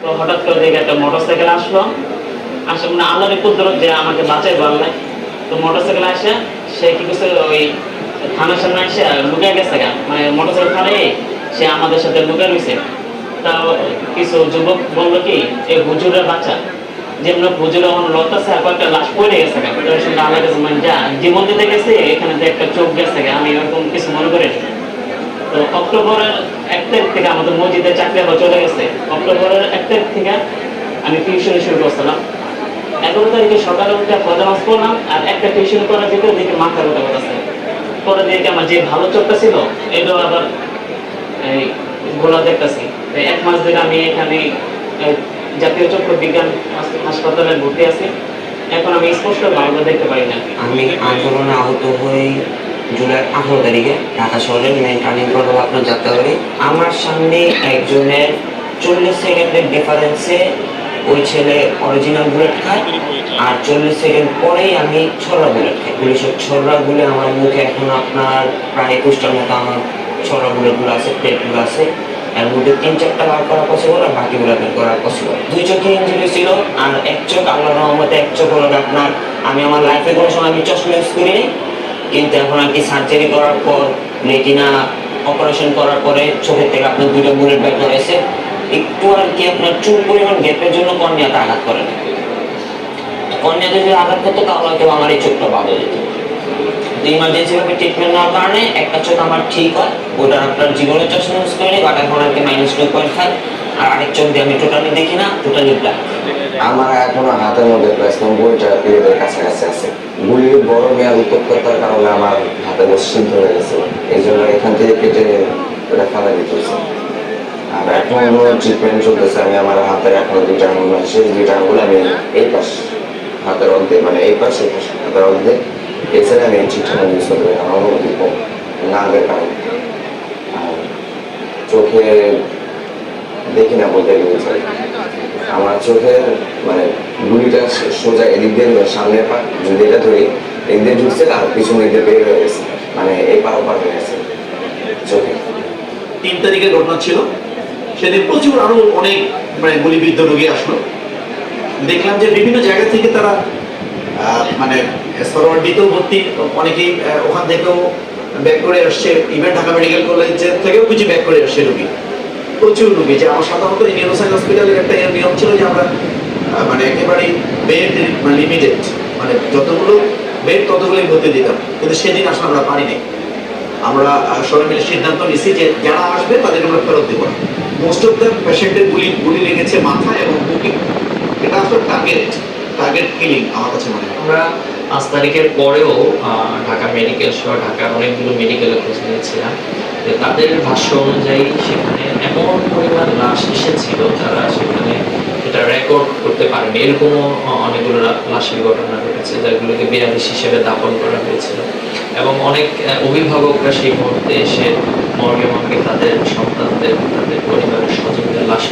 তো হঠাৎ করে দেখে একটা মোটরসাইকেল আসলো। আসে মানে আল্লাহর কুদরত যে আমাকে বাঁচাই বললে তো মোটরসাইকেল আসে, সে কি করছে, ওই থানার সামনে এসে লুকিয়ে গেছে গা। মানে মোটরসাইকেল থানায় সে আমাদের সাথে লুকিয়ে রয়েছে। তা কিছু যুবক বলল কি এই হুজুরের বাচ্চা, যেমন হুজুর এখন লতাছে কয়েকটা লাশ পড়ে গেছে গা। আল্লাহ কাছে মানে যা জীবন দিতে গেছে, এখানে একটা চোখ গেছে গা। আমি এরকম কিছু মনে করি। অক্টোবরের এক তারিখ থেকে আমাদের মসজিদে চাকরি আবার চলে গেছে। অক্টোবরের এক তারিখ থেকে আমি টিউশনি শুরু করছিলাম। এগারো তারিখে সকালে উঠে ফজনাজ করলাম আর একটা টিউশন করার ভিতরে দেখে মাথা ব্যথা করতেছে। পরে দেখে আমার যে ভালো চোখটা ছিল, এটাও আবার এই ঘোলা দেখতেছি। এক মাস ধরে আমি এখানে জাতীয় চক্ষু বিজ্ঞান হাসপাতালে ভর্তি আছি। এখন আমি স্পষ্ট ভালো দেখতে পাই না। আমি আন্দোলনে আহত হই জুলাই আঠারো তারিখে ঢাকা শহরের মেন টার্নিং রোড আপনার যাত্রা করি। আমার সামনে একজনের চল্লিশ সেকেন্ডের ডিফারেন্সে ওই ছেলে অরিজিনাল বুলেট খায় আর চল্লিশ সেকেন্ড পরেই আমি ছড়া বুলেট খাই। পুলিশের ছড়া গুলে আমার মুখে এখন আপনার প্রায় একুশটার মতো আমার ছড়া বুলেটগুলো আছে প্লেটগুলো আছে। এর মধ্যে তিন চারটা বার করা পসিবল আর বাকিগুলো বের করা পসিবল দুই চোখে ইঞ্জুরি ছিল আর এক চোখ আল্লাহ রহমতে এক চোখ হলো আপনার, আমি আমার লাইফে কোনো সময় আমি চশমা ইউজ করিনি। কিন্তু এখন আর কি সার্জারি করার পর রেটিনা অপারেশন করার পরে চোখের থেকে আপনার দুটো বুলেট বের করেছে একটু আর কি আপনার চুল পরিমাণ গ্যাপের জন্য কর্নিয়াতে আঘাত করে কর্নিয়াতে যদি আঘাত করতো, তাহলে হয়তো আমার এই চোখটা বাদ যেত। ইমার্জেন্সি ভাবে ট্রিটমেন্ট নেওয়ার কারণে একটা চোখ আমার ঠিক হয় ওটার আপনার জীবনের চশমা ইউজ করিনি বাট এখন আর কি মাইনাস টু পয়েন্ট ফাইভ আর আরেক চোখ দিয়ে আমি টোটালি দেখি না টোটালি ব্ল্যাক আমার এখনও হাতের মধ্যে প্রায় নব্বইটা পিরিয়ডের কাছাকাছি আছে। গুলির বড় মেয়াদ উত্তপ্ততার কারণে আমার হাতে বেশ সিদ্ধ হয়ে গেছে এই জন্য এখান থেকে কেটে ওটা ফেলা দিতে হয়েছে। আর এখনও ট্রিটমেন্ট চলতেছে। আমি আমার হাতের এখনও দুইটা আঙুল মানে শেষ দুইটা আঙুল আমি এই পাশ হাতের অর্ধেক মানে এই পাশ এই পাশ হাতের অর্ধেক এছাড়া আমি ঠিকঠাক ইউজ করতে পারি আমার অনুমতি কম নার্ভের কারণে। আর চোখে দেখি না বলতে গেলে। আমার চোখের মানে গুলিটা সোজা এদিক দিয়ে নয়, সামনের পা যদি এটা ধরি দিয়ে ঢুকছে আর পিছনে দিক বের হয়ে গেছে। মানে এই পার হয়ে গেছে। চোখে। তিন তারিখের ঘটনা ছিল। সেদিন প্রচুর আরও অনেক মানে গুলিবিদ্ধ রোগী আসলো। দেখলাম যে বিভিন্ন জায়গা থেকে তারা মানে সরওয়ার্ডিতেও ভর্তি। অনেকেই ওখান থেকেও ব্যাক করে আসছে। ইভেন ঢাকা মেডিকেল কলেজের থেকেও কিছু ব্যাক করে আসছে রোগী। প্রচুর রোগী। যে আমার সাধারণত এই নিউরোসাইন্স হসপিটালের একটা নিয়ম ছিল যে আমরা মানে একেবারে বেড লিমিটেড মানে যতগুলো বেড ততগুলোই ভর্তি দিতাম, কিন্তু সেদিন আসলে আমরা পারিনি। আমরা সবাই মিলে সিদ্ধান্ত নিয়েছি যে যারা আসবে তাদের আমরা ফেরত দেবো। মোস্ট অফ দ্য পেশেন্টের গুলি গুলি লেগেছে মাথায় এবং বুকে। এটা আসলে টার্গেট টার্গেট কিলিং আমার কাছে মনে হয়। আমরা পাঁচ তারিখের পরেও ঢাকা মেডিকেল সহ ঢাকার অনেকগুলো মেডিকেলে খোঁজ নিয়েছিলাম। তো তাদের ভাষ্য অনুযায়ী সেখানে এমন পরিমাণ লাশ এসেছিল তারা সেখানে এটা রেকর্ড করতে পারেনি। এরকমও অনেকগুলো লাশের ঘটনা ঘটেছে, যেগুলোকে বেয়াদিস হিসেবে দাপন করা হয়েছিল। এবং অনেক অভিভাবকরা সেই মুহূর্তে এসে মর্গে মর্গে তাদের সন্তানদের, তাদের পরিবারের স্বজনদের লাশ